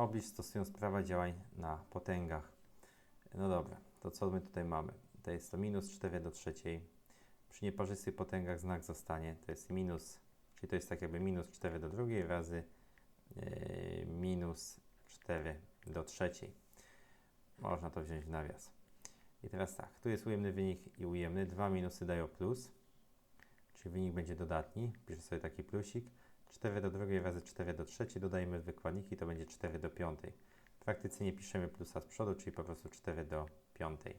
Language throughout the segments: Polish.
Oblicz stosując prawa działań na potęgach. No dobra, to co my tutaj mamy? To jest to minus 4 do trzeciej. Przy nieparzystych potęgach znak zostanie. To jest minus, czyli to jest tak jakby minus 4 do drugiej razy yy, minus 4 do trzeciej. Można to wziąć w nawias. I teraz tak, tu jest ujemny wynik i ujemny. Dwa minusy dają plus, czyli wynik będzie dodatni. Piszę sobie taki plusik. 4 do drugiej razy 4 do trzeciej dodajemy wykładniki, to będzie 4 do piątej. W praktyce nie piszemy plusa z przodu, czyli po prostu 4 do piątej.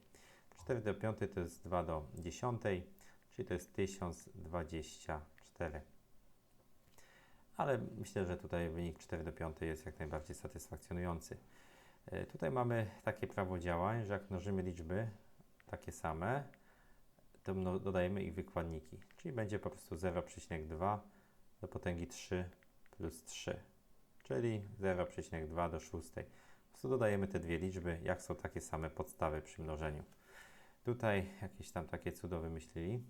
4 do piątej to jest 2 do dziesiątej, czyli to jest 1024. Ale myślę, że tutaj wynik 4 do 5 jest jak najbardziej satysfakcjonujący. E, Tutaj mamy takie prawo działań, że jak mnożymy liczby takie same, to dodajemy ich wykładniki. Czyli będzie po prostu 0,2 do potęgi 3 plus 3, czyli 0,2 do 6. Po prostu dodajemy te dwie liczby, jak są takie same podstawy przy mnożeniu. Tutaj jakieś tam takie cudo wymyślili.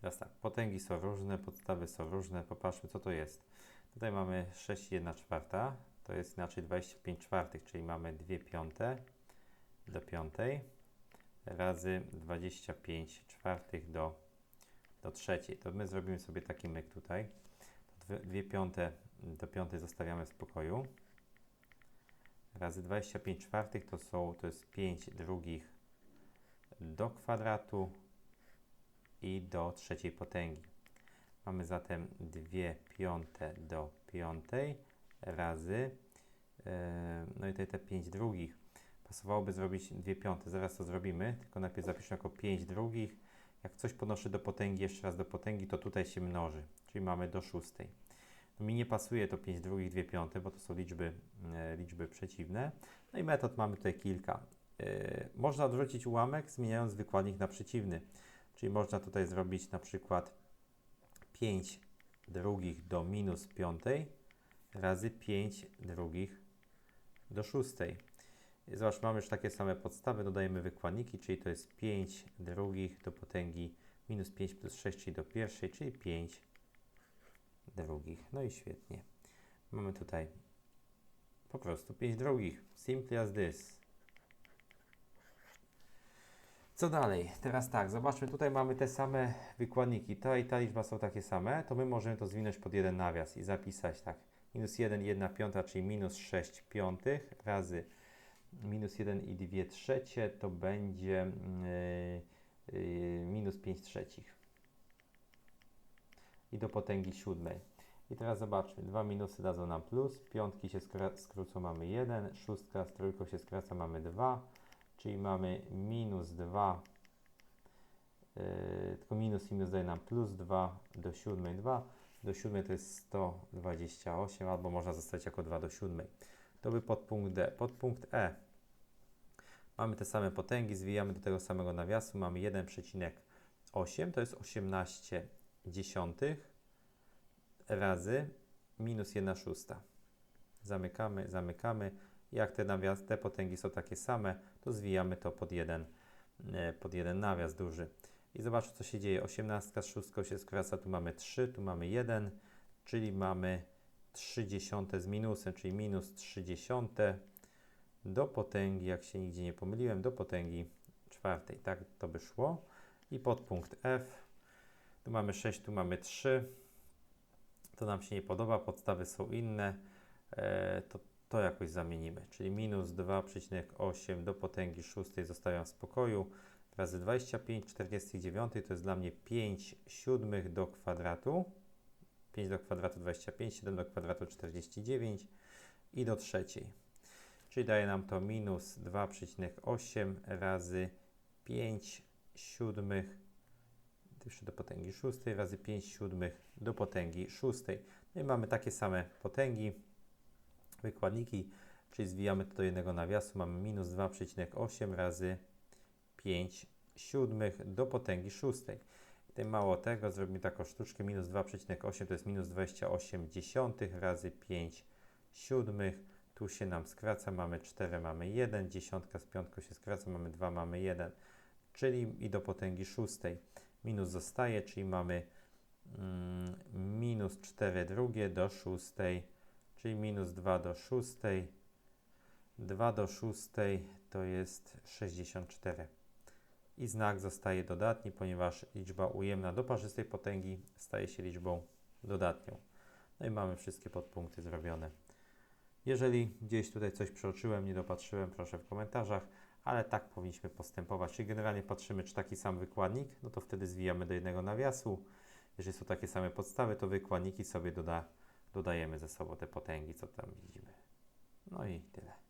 Teraz tak, potęgi są różne, podstawy są różne. Popatrzmy, co to jest. Tutaj mamy 6,1 czwarta, to jest inaczej 25 czwartych, czyli mamy 2 piąte do piątej razy 25 czwartych do, do trzeciej. To my zrobimy sobie taki myk tutaj. To 2 piąte do piątej zostawiamy w spokoju. Razy 25 czwartych to są, to jest 5 drugich do kwadratu i do trzeciej potęgi. Mamy zatem 2 piąte do piątej razy, e, no i tutaj te 5 drugich. Pasowałoby zrobić 2 piąte, zaraz to zrobimy, tylko najpierw zapiszę jako 5 drugich. Jak coś podnoszę do potęgi, jeszcze raz do potęgi, to tutaj się mnoży, czyli mamy do szóstej. No mi nie pasuje to 5 drugich, 2 piąte, bo to są liczby, e, liczby przeciwne. No i metod mamy tutaj kilka. E, można odwrócić ułamek, zmieniając wykładnik na przeciwny. Czyli można tutaj zrobić na przykład 5 drugich do minus piątej razy 5 drugich do szóstej. Zobacz, mamy już takie same podstawy, dodajemy wykładniki, czyli to jest 5 drugich do potęgi minus 5 plus 6, czyli do pierwszej, czyli 5 drugich. No i świetnie. Mamy tutaj po prostu 5 drugich. Simply as this. Co dalej? Teraz tak, zobaczmy, tutaj mamy te same wykładniki. Ta i ta liczba są takie same, to my możemy to zwinąć pod jeden nawias i zapisać tak. Minus 1 i 1 piąta, czyli minus 6 piątych razy minus 1 i 2 trzecie to będzie yy, yy, minus 5 trzecich. I do potęgi siódmej. I teraz zobaczmy, dwa minusy dadzą nam plus, piątki się skrócą, mamy 1, szóstka z trójką się skraca, mamy 2, czyli mamy minus 2, yy, tylko minus i minus daje nam plus 2 do siódmej 2, do siódmej to jest 128, albo można zostać jako 2 do siódmej. To by podpunkt D. Podpunkt E. Mamy te same potęgi, zwijamy do tego samego nawiasu, mamy 1,8, to jest 18 dziesiątych razy minus 1 szósta. Zamykamy, zamykamy. Jak te, nawias, te potęgi są takie same, to zwijamy to pod jeden, e, pod jeden nawias duży. I zobaczcie, co się dzieje. 18 z szóstką się skraca, tu mamy 3, tu mamy 1, czyli mamy 3 dziesiąte z minusem, czyli minus 3 dziesiąte do potęgi, jak się nigdzie nie pomyliłem, do potęgi czwartej. Tak to by szło. I podpunkt F. Tu mamy 6, tu mamy 3. To nam się nie podoba, podstawy są inne. E, to, to jakoś zamienimy. Czyli minus 2,8 do potęgi szóstej zostawiam w spokoju. Razy 25, 49 to jest dla mnie 5 siódmych do kwadratu. 5 do kwadratu 25, 7 do kwadratu 49 i do trzeciej. Czyli daje nam to minus 2,8 razy 5 siódmych do potęgi szóstej razy 5 siódmych do potęgi szóstej. No i mamy takie same potęgi, wykładniki, czyli zwijamy to do jednego nawiasu. Mamy minus 2,8 razy 5 siódmych do potęgi szóstej. Tutaj mało tego, zrobimy taką sztuczkę, minus 2,8 to jest minus 28 dziesiątych razy 5 siódmych. Tu się nam skraca, mamy 4, mamy 1, dziesiątka z piątką się skraca, mamy 2, mamy 1, czyli i do potęgi szóstej. Minus zostaje, czyli mamy mm, minus 4 drugie do szóstej, czyli minus 2 do 6. 2 do 6 to jest 64. I znak zostaje dodatni, ponieważ liczba ujemna do parzystej potęgi staje się liczbą dodatnią. No i mamy wszystkie podpunkty zrobione. Jeżeli gdzieś tutaj coś przeoczyłem, nie dopatrzyłem, proszę w komentarzach, ale tak powinniśmy postępować. Czyli generalnie patrzymy, czy taki sam wykładnik, no to wtedy zwijamy do jednego nawiasu. Jeżeli są takie same podstawy, to wykładniki sobie doda, dodajemy ze sobą te potęgi, co tam widzimy. No i tyle.